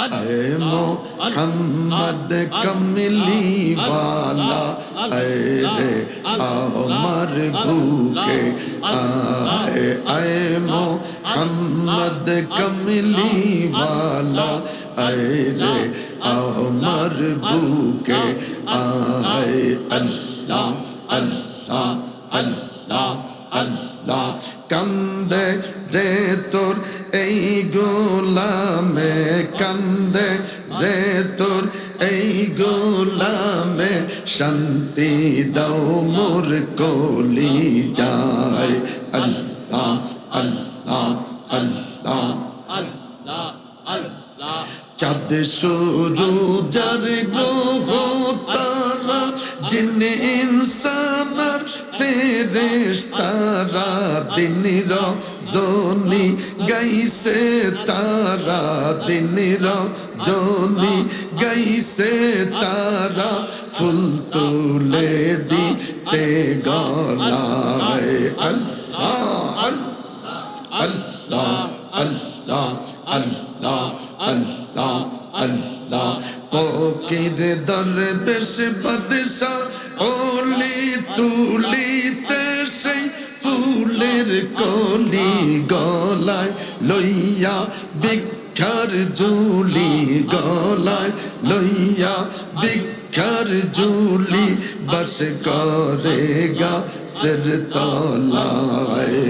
اے محمد کملی والا اے رے عمر بھوکے آئے اے محمد کملی والا اے رے عمر بھوکے آئے اللہ اللہ اللہ اللہ کندے رے تو কান্দে রে তোর এই গোলামে শান্তি দাও, মোর কলি যায়। আল্লাহ আল্লাহ আল্লাহ। চাঁদ শুরু যার গ্রহ, তারা জিন ইনসানার ফেরেশ তারা দিন রজনী গাইছে তারা দিন রজনী গাইছে তারা ফুল তুলে দিতে গলায় আল্লাহ আল্লাহ আল্লাহ আল্লাহ আল্লাহ আল্লাহ ফকির দরবেশ বাদশা ওলি তুলিতে সেই ফুলের কলি গলায় লইয়া বিক্ষার জুলি গলায় লইয়া বিক্ষার জুলি বস করে গা, সির তলায়।